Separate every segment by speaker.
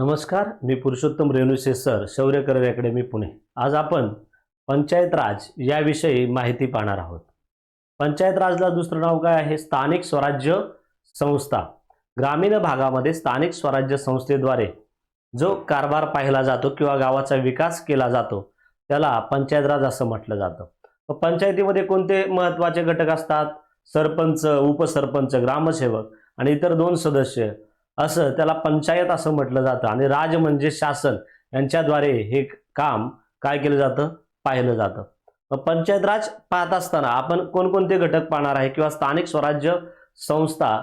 Speaker 1: नमस्कार मी Purushottam Renuse sir Shaurya academy Pune. आज आपण पंचायत राज याविषयी माहिती पाहणार आहोत. पंचायत राजला दुसरं नाव काय आहे? स्थानिक स्वराज्य संस्था. ग्रामीण भागामध्ये स्थानिक स्वराज्य संस्थेद्वारे जो कारभार पाहिला जातो किंवा गावाचा विकास केला जातो त्याला पंचायत राज असं म्हटलं जातं. पंचायतीमध्ये कोणते महत्त्वाचे घटक असतात? सरपंच उपसरपंच ग्रामसेवक आणि इतर दोन सदस्य असं त्याला पंचायत असं म्हटलं जातं. आणि राज म्हणजे शासन. यांच्याद्वारे हे काम काय केलं जातं? पाहिलं जातं. मग पंचायत राज पाहत असताना आपण कोणकोणते घटक पाहणार आहे? किंवा स्थानिक स्वराज्य संस्था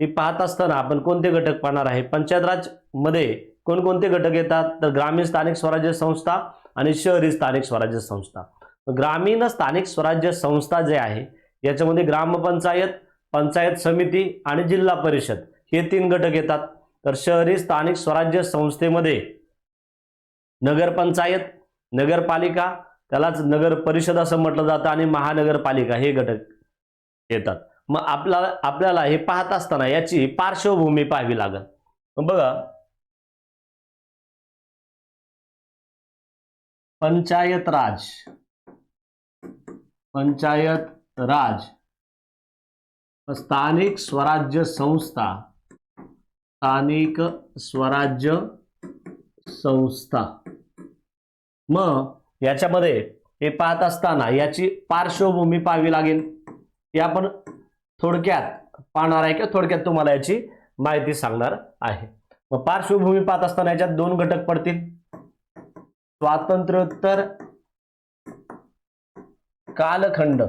Speaker 1: ही पाहत असताना आपण कोणते घटक पाहणार आहे? पंचायत राजमध्ये कोणकोणते घटक येतात? तर ग्रामीण स्थानिक स्वराज्य संस्था आणि शहरी स्थानिक स्वराज्य संस्था. ग्रामीण स्थानिक स्वराज्य संस्था जे आहे याच्यामध्ये ग्रामपंचायत पंचायत समिती आणि जिल्हा परिषद. हे तीन घटक येतात. तर शहरी स्थानिक स्वराज्य संस्थेमध्ये नगरपंचायत नगरपालिका त्यालाच नगर परिषद असं म्हटलं जातं आणि महानगरपालिका हे घटक येतात. मग आपल्याला आपल्याला हे पाहत असताना याची पार्श्वभूमी पाहावी लागेल. मग बघा. पंचायत राज. पंचायत राज. स्थानिक स्वराज्य संस्था स्थानिक स्वराज्य संस्था. मग याच्यामध्ये हे पाहत असताना याची पार्श्वभूमी पाहावी लागेल. हे आपण थोडक्यात पाहणार आहे किंवा थोडक्यात तुम्हाला याची माहिती सांगणार आहे. मग पार्श्वभूमी पाहत असताना याच्यात दोन घटक पडतील. स्वातंत्र्योत्तर कालखंड.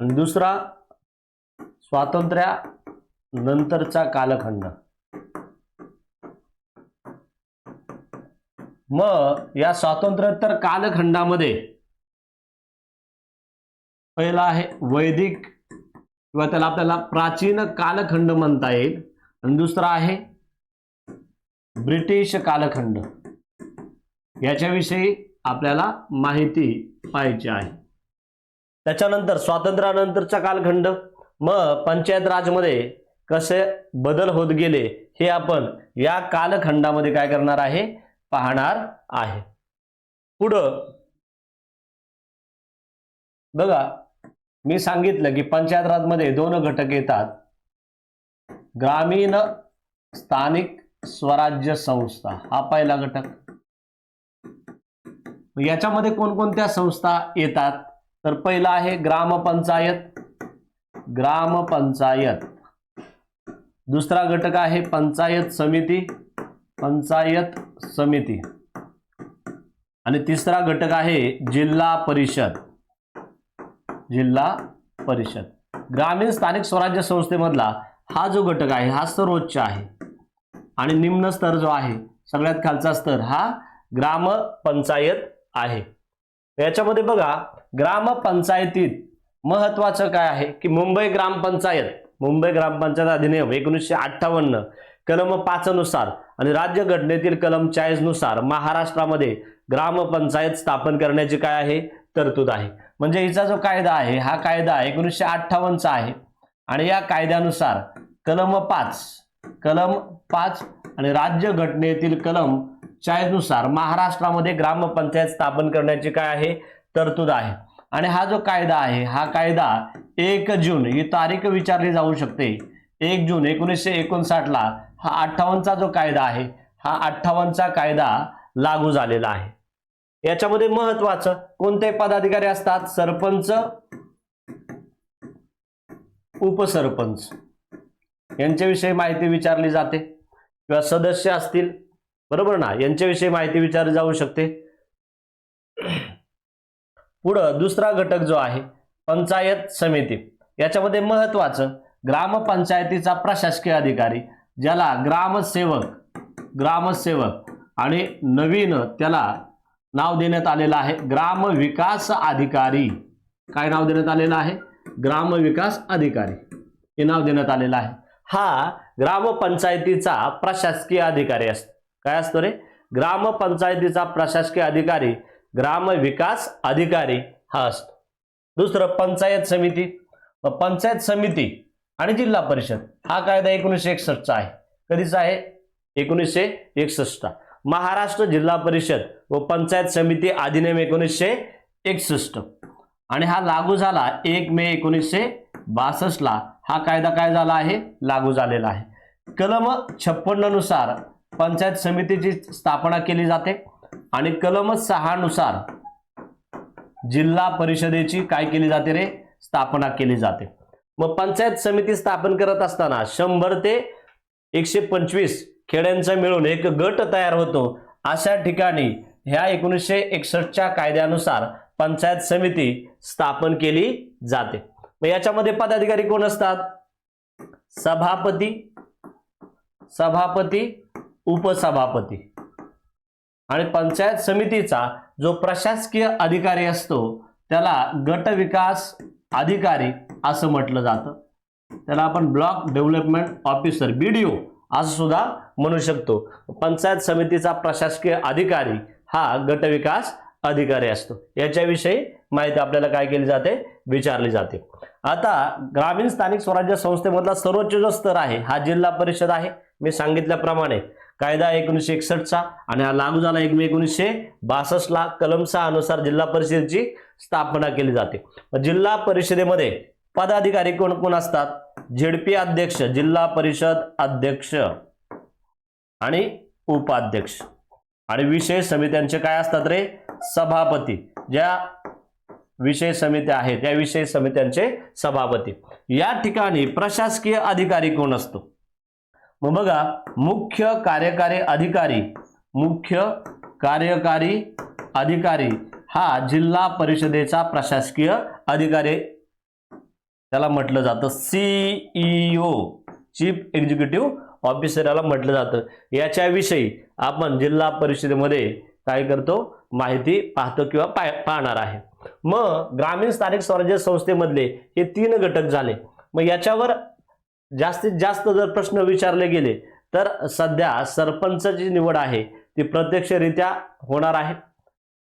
Speaker 1: आणि दुसरा स्वातंत्र्या नंतरचा कालखंड. मग या स्वातंत्र्योत्तर कालखंडामध्ये पहिला आहे वैदिक किंवा त्याला आपल्याला प्राचीन कालखंड म्हणता येईल. आणि दुसरा आहे ब्रिटिश कालखंड. याच्याविषयी आपल्याला माहिती पाहिजे आहे. त्याच्यानंतर स्वातंत्र्यानंतरचा कालखंड. मग पंचायत राजमध्ये कसे बदल होत गेले हे आपण या कालखंडामध्ये काय करणार आहे? पाहणार आहे. पुढं बघा मी सांगितलं की पंचायत राजमध्ये दोन घटक येतात. ग्रामीण स्थानिक स्वराज्य संस्था हा पहिला घटक. याच्यामध्ये कोणकोणत्या संस्था येतात? तर पहिला आहे ग्रामपंचायत. ग्रामपंचायत. दुसरा घटक आहे पंचायत समिती. पंचायत समिती. आणि तिसरा घटक आहे जिल्हा परिषद. जिल्हा परिषद. ग्रामीण स्थानिक स्वराज्य संस्थेमधला हा जो घटक आहे हा सर्वोच्च आहे. आणि निम्न स्तर जो आहे सगळ्यात खालचा स्तर हा ग्रामपंचायत आहे. याच्यामध्ये बघा ग्रामपंचायतीत महत्वाचं काय आहे की मुंबई ग्रामपंचायत मुंबई ग्रामपंचायत अधिनियम एकोणीसशे अठ्ठावन्न कलम पाचनुसार आणि राज्य घटनेतील कलम चाळीसनुसार महाराष्ट्रामध्ये ग्रामपंचायत स्थापन करण्याची काय आहे? तरतूद आहे. म्हणजे हिचा जो कायदा आहे हा कायदा एकोणीसशे अठ्ठावन्नचा आहे. आणि या कायद्यानुसार कलम पाच कलम पाच आणि राज्य घटनेतील कलम चाळीसनुसार महाराष्ट्रामध्ये ग्रामपंचायत स्थापन करण्याची काय आहे? तरतूद आहे. आणि हा जो कायदा आहे हा कायदा एक जून ही तारीख विचारली जाऊ शकते. एक जून एकोणीसशे एकोणसाठला हा अठ्ठावन्नचा जो कायदा आहे हा अठ्ठावन्नचा कायदा लागू झालेला आहे. याच्यामध्ये महत्वाचं कोणते पदाधिकारी असतात? सरपंच उपसरपंच. यांच्याविषयी माहिती विचारली जाते. किंवा सदस्य असतील बरोबर ना? यांच्याविषयी माहिती विचारली जाऊ शकते. पुढं दुसरा घटक जो आहे पंचायत समिती. याच्यामध्ये महत्वाचं ग्रामपंचायतीचा प्रशासकीय अधिकारी ज्याला ग्रामसेवक ग्रामसेवक आणि नवीन त्याला नाव देण्यात आलेलं आहे ग्राम विकास अधिकारी. काय नाव देण्यात आलेलं आहे? ग्राम विकास अधिकारी. हे नाव देण्यात आलेलं आहे. हा ग्रामपंचायतीचा प्रशासकीय अधिकारी असतो. काय असतो रे? ग्रामपंचायतीचा प्रशासकीय अधिकारी ग्राम विकास अधिकारी हा असतो. दुसरं पंचायत समिती. पंचायत समिती आणि जिल्हा परिषद हा कायदा एकोणीसशे एकसष्टचा आहे. कधीचा आहे? एकोणीसशे एकसष्टचा महाराष्ट्र जिल्हा परिषद व पंचायत समिती अधिनियम एकोणीसशे एकसष्ट. आणि हा लागू झाला एक मे एकोणीसशे बासष्टला. हा कायदा काय झाला आहे? लागू झालेला आहे. कलम छप्पन्ननुसार पंचायत समितीची स्थापना केली जाते. आणि कलम सहा नुसार जिल्हा परिषदेची काय केली जाते रे? स्थापना केली जाते. मग पंचायत समिती स्थापन करत असताना शंभर ते एकशे पंचवीस खेड्यांचा मिळून एक गट तयार होतो. अशा ठिकाणी ह्या एकोणीसशे एकसष्टच्या कायद्यानुसार पंचायत समिती स्थापन केली जाते. मग याच्यामध्ये पदाधिकारी कोण असतात? सभापती सभापती उपसभापती. आणि पंचायत समितीचा जो प्रशासकीय अधिकारी असतो त्याला गट विकास अधिकारी असं म्हटलं जातं. त्याला आपण ब्लॉक डेव्हलपमेंट ऑफिसर बीडीओ असं सुद्धा म्हणू शकतो. पंचायत समितीचा प्रशासकीय अधिकारी हा गट विकास अधिकारी असतो. याच्याविषयी माहिती आपल्याला काय केली जाते? विचारली जाते. आता ग्रामीण स्थानिक स्वराज्य संस्थेमधला सर्वोच्च जो स्तर आहे हा जिल्हा परिषद आहे. मी सांगितल्याप्रमाणे कायदा एकोणीसशे एकसष्टचा आणि हा लागू झाला एक मे एकोणीसशे बासष्टला. कलम सहा अनुसार जिल्हा परिषदेची स्थापना केली जाते. जिल्हा परिषदेमध्ये पदाधिकारी कोण कोण असतात? झेडपी अध्यक्ष जिल्हा परिषद अध्यक्ष आणि उपाध्यक्ष. आणि विषय समित्यांचे काय असतात रे? सभापती. ज्या विषय समित्या आहेत त्या विषय समित्यांचे सभापती. या ठिकाणी प्रशासकीय अधिकारी कोण असतो? मग बघा मुख्य कार्यकारी अधिकारी मुख्य कार्यकारी अधिकारी हा जिल्हा परिषदेचा प्रशासकीय अधिकारी. त्याला म्हटलं जातं सीईओ चीफ एक्झिक्युटिव्ह ऑफिसर याला म्हटलं जातं. याच्याविषयी आपण जिल्हा परिषदेमध्ये काय करतो माहिती पाहतो किंवा पाय- पाहणार आहे. मग ग्रामीण स्थानिक स्वराज्य संस्थेमधले हे तीन घटक झाले. मग याच्यावर जास्तीत जास्त जर प्रश्न विचारले गेले तर सध्या सरपंचची निवड आहे ती प्रत्यक्षरित्या होणार आहे.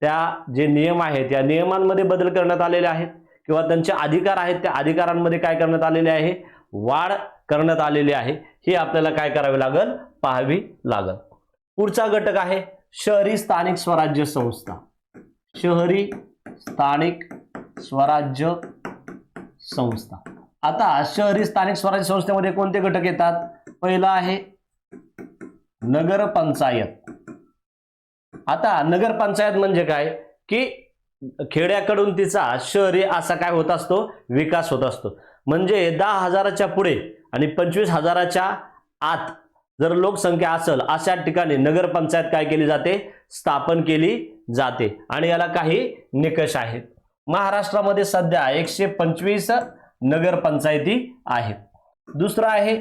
Speaker 1: त्या जे नियम आहेत या नियमांमध्ये बदल करण्यात आलेले आहेत किंवा त्यांचे अधिकार आहेत त्या अधिकारांमध्ये काय करण्यात आलेले आहे वाढ करण्यात आलेली आहे हे आपल्याला काय करावे लागल? पाहावी लागल. पुढचा घटक आहे शहरी स्थानिक स्वराज्य संस्था. शहरी स्थानिक स्वराज्य संस्था. आता शहरी स्थानिक स्वराज्य संस्थेमध्ये कोणते घटक येतात? पहिला आहे नगरपंचायत आता नगरपंचायत म्हणजे काय? की खेड्याकडून तिचा शहरी असा काय होत असतो? विकास होत असतो. म्हणजे दहा हजाराच्या पुढे आणि पंचवीस हजाराच्या आत जर लोकसंख्या असेल अशा ठिकाणी नगरपंचायत काय केली जाते? स्थापन केली जाते. आणि याला काही निकष आहेत. महाराष्ट्रामध्ये सध्या एकशे पंचवीस नगरपंचायती आहेत. दुसरं आहे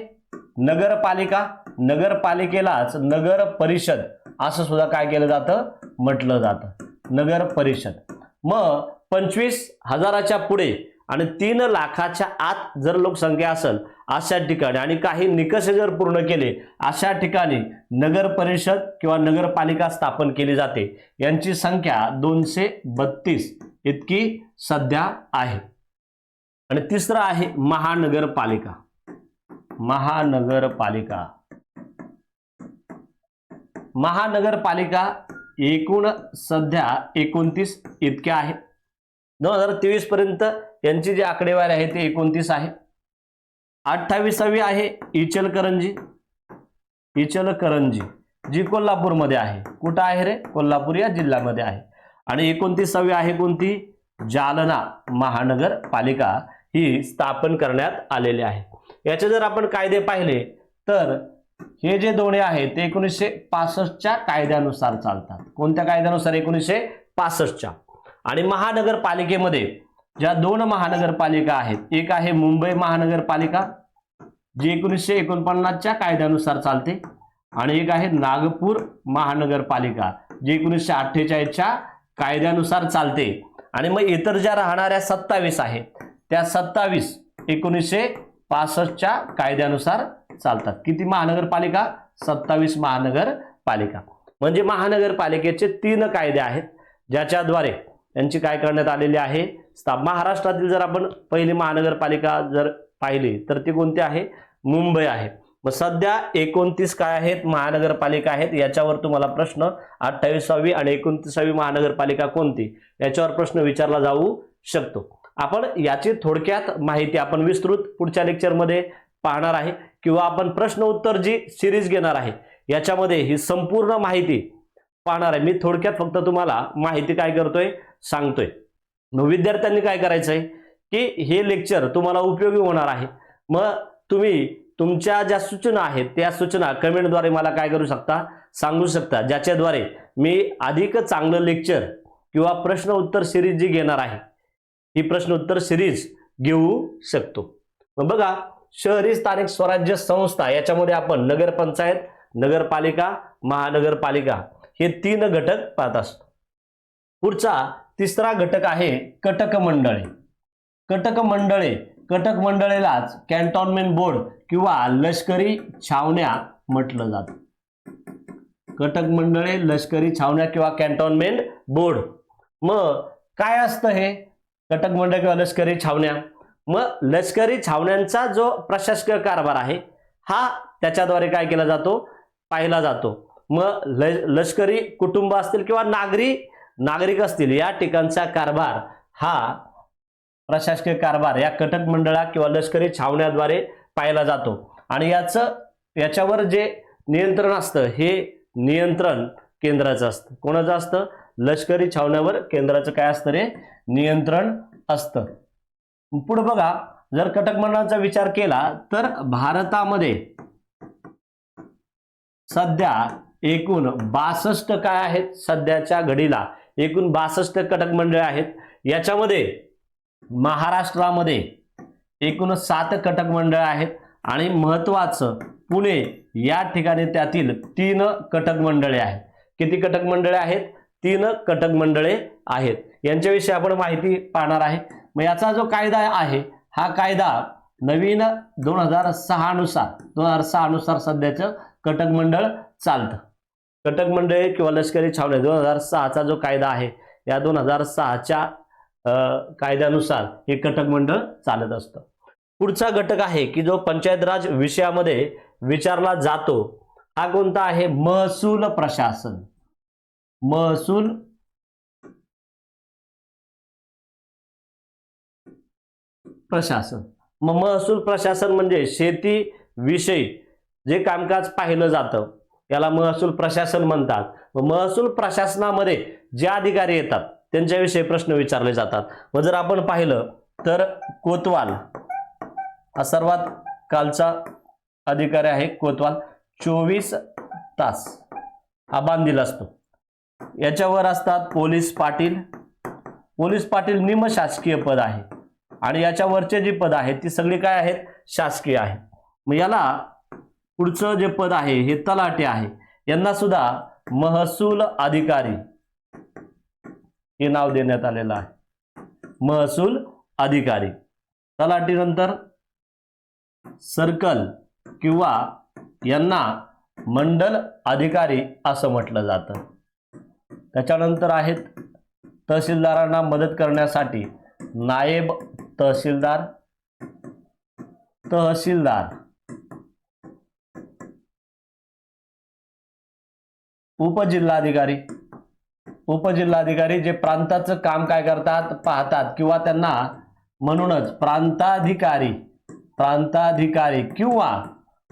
Speaker 1: नगरपालिका. नगरपालिकेलाच नगर परिषद असं सुद्धा काय केलं जातं? म्हटलं जातं. नगर परिषद मग पंचवीस हजाराच्या पुढे आणि तीन लाखाच्या आत जर लोकसंख्या असेल अशा ठिकाणी आणि काही निकष जर पूर्ण केले अशा ठिकाणी नगर परिषद किंवा नगरपालिका स्थापन केली जाते. यांची संख्या दोनशे बत्तीस इतकी सध्या आहे. आणि तिसरं आहे महानगरपालिका. महानगरपालिका. महानगरपालिका एकूण सध्या एकोणतीस इतक्या आहेत. दोन हजार तेवीस पर्यंत यांची जी आकडेवारी आहे ते एकोणतीस आहे. अठ्ठावीसावी आहे इचलकरंजी. इचलकरंजी जी कोल्हापूरमध्ये आहे. कुठं आहे रे? कोल्हापूर या जिल्ह्यामध्ये आहे. आणि एकोणतीसावी आहे कोणती? जालना महानगरपालिका. ही स्थापन करण्यात आलेली आहे. याचे जर आपण कायदे पाहिले तर हे जे दोन्ही आहेत ते एकोणीसशे पासष्टच्या कायद्यानुसार चालतात. कोणत्या कायद्यानुसार? एकोणीसशे पासष्टच्या. आणि महानगरपालिकेमध्ये ज्या दोन महानगरपालिका आहेत एक आहे मुंबई महानगरपालिका जी एकोणीसशे एकोणपन्नासच्या कायद्यानुसार चालते आणि एक आहे नागपूर महानगरपालिका जी एकोणीसशे अठ्ठेचाळीसच्या कायद्यानुसार चालते. आणि मग इतर ज्या राहणाऱ्या सत्तावीस आहेत त्या सत्तावीस एकोणीसशे पासष्टच्या कायद्यानुसार चालतात. किती महानगरपालिका? सत्तावीस महानगरपालिका. म्हणजे महानगरपालिकेचे तीन कायदे आहेत ज्याच्याद्वारे यांची काय करण्यात आलेली आहे? स्थाप महाराष्ट्रातील जर आपण पहिली महानगरपालिका जर पाहिली तर ती कोणती आहे? मुंबई आहे. मग सध्या एकोणतीस काय आहेत? महानगरपालिका आहेत. याच्यावर तुम्हाला प्रश्न अठ्ठावीसावी आणि एकोणतीसावी महानगरपालिका कोणती? याच्यावर प्रश्न विचारला जाऊ शकतो. आपण याची थोडक्यात माहिती आपण विस्तृत पुढच्या लेक्चरमध्ये पाहणार आहे. किंवा आपण प्रश्न उत्तर जी सिरीज घेणार आहे याच्यामध्ये ही संपूर्ण माहिती पाहणार आहे. मी थोडक्यात फक्त तुम्हाला माहिती काय करतोय सांगतोय. मग विद्यार्थ्यांनी काय करायचं आहे की हे लेक्चर तुम्हाला उपयोगी होणार आहे. मग तुम्ही तुमच्या ज्या सूचना आहेत त्या सूचना कमेंटद्वारे मला काय करू शकता? सांगू शकता. ज्याच्याद्वारे मी अधिक चांगलं लेक्चर किंवा प्रश्न उत्तर सिरीज जी घेणार आहे ही प्रश्न उत्तर सिरीज घेऊ शकतो. मग बघा शहरी स्थानिक स्वराज्य संस्था याच्यामध्ये आपण नगरपंचायत नगरपालिका महानगरपालिका हे तीन घटक पाहत असतो. पुढचा तिसरा घटक आहे कटक मंडळे. कटक मंडळे कटक मंडळेलाच कॅन्टॉनमेंट बोर्ड किंवा लष्करी छावण्या म्हटलं जातं. कटक मंडळे लष्करी छावण्या किंवा कॅन्टॉनमेंट बोर्ड. मग काय असतं हे? कटक मंडळ किंवा लष्करी छावण्या. मग लष्करी छावण्यांचा जो प्रशासकीय कारभार आहे हा त्याच्याद्वारे काय केला जातो? पाहिला जातो. मग ल लष्करी कुटुंब असतील किंवा नागरी नागरिक असतील या ठिकाणचा कारभार हा प्रशासकीय कारभार या कटक मंडळा किंवा लष्करी छावण्याद्वारे पाहिला जातो. आणि याचं याच्यावर जे नियंत्रण असतं हे नियंत्रण केंद्राचं असतं. कोणाचं असतं? लष्करी छावण्यावर केंद्राचं काय असतं रे? नियंत्रण असतं. पुढे बघा जर कटक मंडळाचा विचार केला तर भारतामध्ये सध्या एकूण बासष्ट काय आहेत सध्याच्या घडीला? एकूण बासष्ट कटक मंडळे आहेत. याच्यामध्ये महाराष्ट्रामध्ये एकूण सात कटक मंडळ आहेत. आणि महत्वाचं पुणे या ठिकाणी त्यातील तीन कटक मंडळे आहेत. किती कटक मंडळे आहेत? तीन कटक मंडळे आहेत. यांच्याविषयी आपण माहिती पाहणार आहे. मग याचा जो कायदा आहे हा कायदा नवीन दोन हजार सहा नुसार दोन हजार सहा नुसार सध्याचं कटक मंडळ चालतं. कटक मंडळे किंवा लष्करी छावणी दोन हजार सहाचा जो कायदा आहे या दोन हजार सहाच्या कायद्यानुसार हे कटक मंडळ चालत असतं. पुढचा घटक आहे की जो पंचायत राज विषयामध्ये विचारला जातो हा कोणता आहे? महसूल प्रशासन. महसूल प्रशासन. मग महसूल प्रशासन म्हणजे शेती विषयी जे कामकाज पाहिलं जातं याला महसूल प्रशासन म्हणतात. महसूल प्रशासनामध्ये जे अधिकारी येतात त्यांच्याविषयी प्रश्न विचारले जातात. मग जर आपण पाहिलं तर कोतवाल हा सर्वात कालचा अधिकारी आहे कोतवाल. चोवीस तास हा बांधील असतो. याच्यावर असतात पोलीस पाटील. पोलीस पाटील निम शासकीय पद आहे. आणि याच्यावरचे जी पद आहेत ती सगळी काय आहेत? शासकीय आहे मग याला पुढचं जे पद आहे हे तलाटे आहे. यांना सुद्धा महसूल अधिकारी हे नाव देण्यात आलेलं आहे. महसूल अधिकारी. तलाटीनंतर सर्कल किंवा यांना मंडल अधिकारी असं म्हटलं जातं. त्याच्यानंतर आहेत तहसीलदारांना मदत करण्यासाठी नायब तहसीलदार तहसीलदार उपजिल्हाधिकारी. उपजिल्हाधिकारी जे प्रांताचं काम काय करतात पाहतात किंवा त्यांना म्हणूनच प्रांताधिकारी प्रांताधिकारी किंवा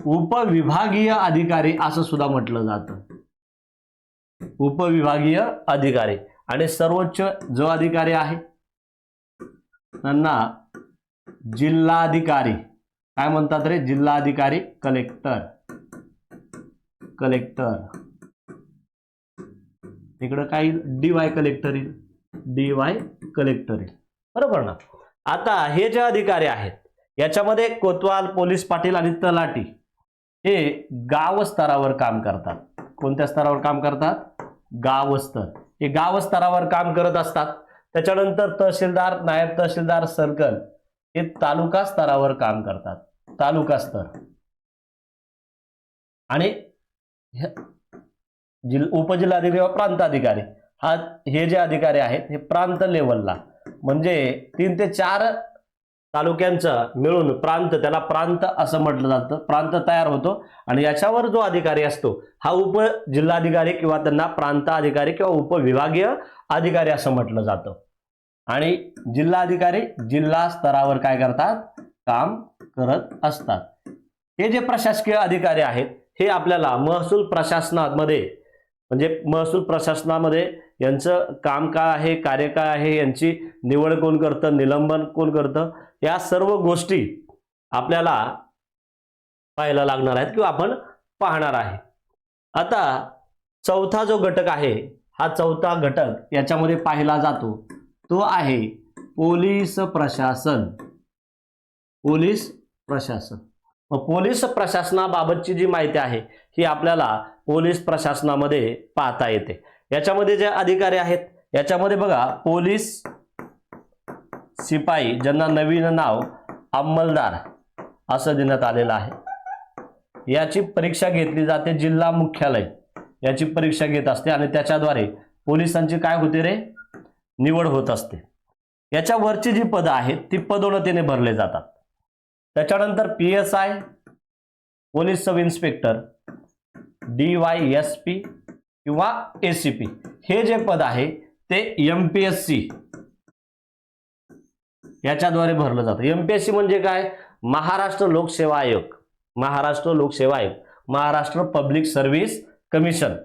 Speaker 1: उपविभागीय अधिकारी असं सुद्धा म्हटलं जातं. उपविभागीय अधिकारी. आणि सर्वोच्च जो अधिकारी आहे? त्यांना जिल्हाधिकारी. काय म्हणतात रे? जिल्हाधिकारी कलेक्टर. कलेक्टर. इकडं काही डी वाय कलेक्टर येईल. डी वाय कलेक्टर येईल. बरोबर ना? आता हे जे अधिकारी आहेत याच्यामध्ये कोतवाल पोलीस पाटील आणि तलाटी हे गाव स्तरावर काम करतात. कोणत्या स्तरावर काम करतात? गावस्तर. हे गाव स्तरावर काम करत असतात. त्याच्यानंतर तहसीलदार नायब तहसीलदार सर्कल हे तालुका स्तरावर काम करतात. तालुका स्तर. आणि जिल उपजिल्हाधिकारी किंवा प्रांताधिकारी. हा हे जे अधिकारी आहेत हे प्रांत लेवलला म्हणजे तीन ते चार तालुक्यांचं मिळून प्रांत त्याला प्रांत असं म्हटलं जातं. प्रांत तयार होतो आणि याच्यावर जो अधिकारी असतो हा उप जिल्हाधिकारी किंवा त्यांना प्रांत अधिकारी किंवा उपविभागीय अधिकारी असं म्हटलं जातं. आणि जिल्हाधिकारी जिल्हा स्तरावर काय करतात? काम करत असतात. हे जे प्रशासकीय अधिकारी आहेत हे आपल्याला महसूल प्रशासनामध्ये म्हणजे महसूल प्रशासनामध्ये यांचं काम काय आहे कार्य काय आहे यांची निवड कोण करतं निलंबन कोण करतं? या सर्व गोष्टी आपल्याला पाहायला लागणार आहेत किंवा आपण पाहणार आहे. आता चौथा जो घटक आहे हा चौथा घटक याच्यामध्ये पाहिला जातो. तो आहे पोलीस प्रशासन. पोलीस प्रशासन. मग पोलीस प्रशासनाबाबतची जी माहिती आहे ही आपल्याला पोलीस प्रशासनामध्ये पाहता येते. याच्यामध्ये जे अधिकारी आहेत याच्यामध्ये बघा पोलीस शिपाई ज्यांना नवीन नाव अंमलदार असं देण्यात आलेलं आहे. याची परीक्षा घेतली जाते जिल्हा मुख्यालय. याची परीक्षा घेत असते आणि त्याच्याद्वारे पोलिसांची काय होते रे? निवड होत असते. याच्या वरची जी पदं आहेत ती पदोन्नतीने भरले जातात. त्याच्यानंतर P S I police sub inspector D Y S P किंवा ए सी पी. हे जे पद आहे ते एम पी एस सी. याच्याद्वारे भरलं जातं. एम पी एस सी म्हणजे काय? महाराष्ट्र लोकसेवा आयोग. महाराष्ट्र लोकसेवा आयोग. Maharashtra public service commission.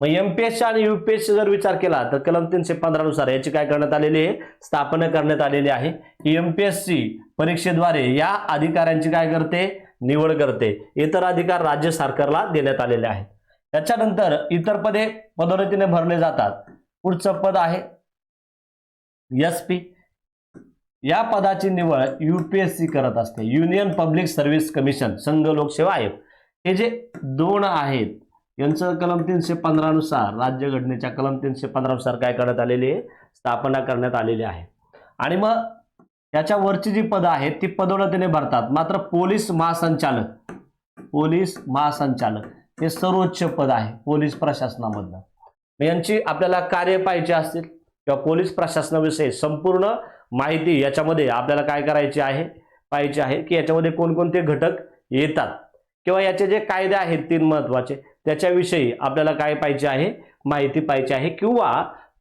Speaker 1: मग एमपीएससी आणि युपीएससी जर विचार केला तर कलम तीनशे पंधरा नुसार याची काय करण्यात आलेली आहे? स्थापना करण्यात आलेली आहे. की एमपीएससी परीक्षेद्वारे या अधिकाऱ्यांची काय करते? निवड करते. इतर अधिकार राज्य सरकारला देण्यात आलेले आहेत. त्याच्यानंतर इतर पदे पदोन्नतीने भरले जातात. पुढचं पद आहे. एस पी या पदाची निवड युपीएससी करत असते. युनियन पब्लिक सर्व्हिस कमिशन संघ लोकसेवा आयोग. हे जे दोन आहेत यांचं कलम तीनशे पंधरा नुसार राज्यघटनेच्या कलम तीनशे पंधरानुसार काय करण्यात आलेली आहे? स्थापना करण्यात आलेली आहे. आणि मग याच्यावरची जी पदं आहेत ती पदोन्नतीने भरतात. मात्र पोलीस महासंचालक पोलीस महासंचालक हे सर्वोच्च पद आहे पोलीस प्रशासनामधलं. यांची आपल्याला कार्य पाहिजे असतील किंवा पोलीस प्रशासनाविषयी संपूर्ण माहिती याच्यामध्ये आपल्याला काय करायची आहे पाहिजे आहे की याच्यामध्ये कोणकोणते घटक येतात. किंवा याचे जे कायदे आहेत तीन महत्त्वाचे त्याच्याविषयी आपल्याला काय पाहिजे आहे माहिती पाहिजे आहे. किंवा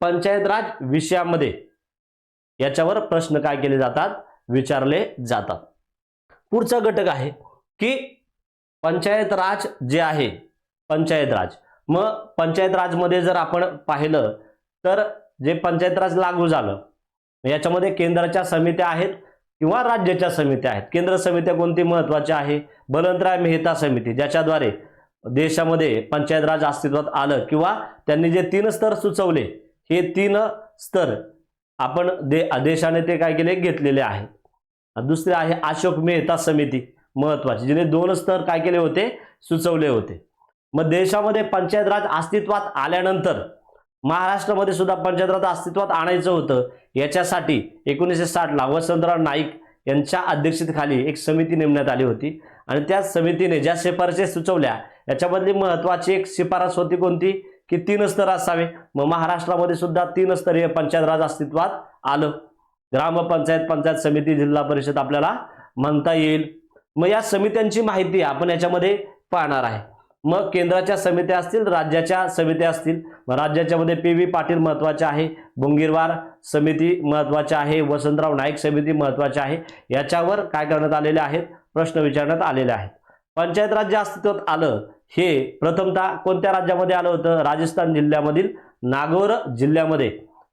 Speaker 1: पंचायत राज विषयामध्ये याच्यावर प्रश्न काय केले जातात विचारले जातात. पुढचा घटक आहे की पंचायत राज जे आहे पंचायत राज. मग पंचायत राजमध्ये जर आपण पाहिलं तर जे पंचायत राज लागू झालं याच्यामध्ये केंद्राच्या समित्या आहेत किंवा राज्याच्या समित्या आहेत? केंद्र समित्या कोणती महत्त्वाच्या आहे? बलंतराय मेहता समिती ज्याच्याद्वारे देशामध्ये पंचायत राज अस्तित्वात आलं किंवा त्यांनी जे तीन स्तर सुचवले हे तीन स्तर आपण दे देशाने ते काय केले? घेतलेले आहेत दुसरे आहे अशोक मेहता समिती महत्वाची जिने दोन स्तर काय केले होते? सुचवले होते. मग देशामध्ये पंचायत राज अस्तित्वात आल्यानंतर महाराष्ट्रामध्ये सुद्धा पंचायत राज अस्तित्वात आणायचं होतं. याच्यासाठी एकोणीसशे साठला वसंतराव नाईक यांच्या अध्यक्षतेखाली एक समिती नेमण्यात आली होती. आणि त्या समितीने ज्या शिफारशी सुचवल्या याच्यामधली महत्वाची एक शिफारस होती कोणती? की तीन स्तर असावे. मग महाराष्ट्रामध्ये सुद्धा तीन स्तरीय पंचायत राज अस्तित्वात आलं. ग्रामपंचायत पंचायत समिती जिल्हा परिषद आपल्याला म्हणता येईल. मग या समित्यांची माहिती आपण याच्यामध्ये पाहणार आहे. मग केंद्राच्या समित्या असतील राज्याच्या समित्या असतील. राज्याच्या मध्ये पी व्ही पाटील महत्त्वाचे आहे बुंगीरवार समिती महत्त्वाच्या आहे वसंतराव नाईक समिती महत्वाची आहे. याच्यावर काय करण्यात आलेले आहेत? प्रश्न विचारण्यात आलेले आहेत. पंचायत राज्य अस्तित्वात आलं हे प्रथमतः कोणत्या राज्यामध्ये आलं होतं? राजस्थान जिल्ह्यामधील नागौर जिल्ह्यामध्ये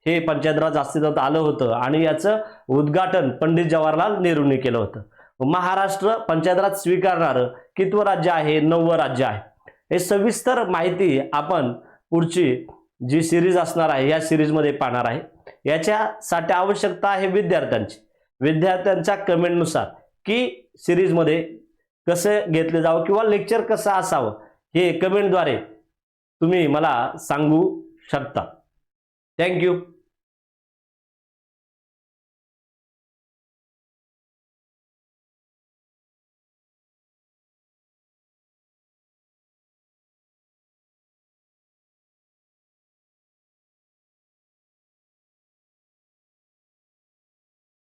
Speaker 1: हे पंचायत राज अस्तित्वात आलं होतं आणि याचं उद्घाटन पंडित जवाहरलाल नेहरूंनी केलं होतं. महाराष्ट्र पंचायत राज स्वीकारणारं कितवं राज्य आहे? नववं राज्य आहे. हे सविस्तर माहिती आपण पुढची जी सिरीज असणार आहे या सिरीजमध्ये पाहणार आहे. याच्यासाठी आवश्यकता आहे विद्यार्थ्यांची. विद्यार्थ्यांच्या कमेंटनुसार की सिरीजमध्ये कसं घेतलं जावं किंवा लेक्चर कसं असावं हे कमेंटद्वारे तुम्ही मला सांगू शकता. थँक्यू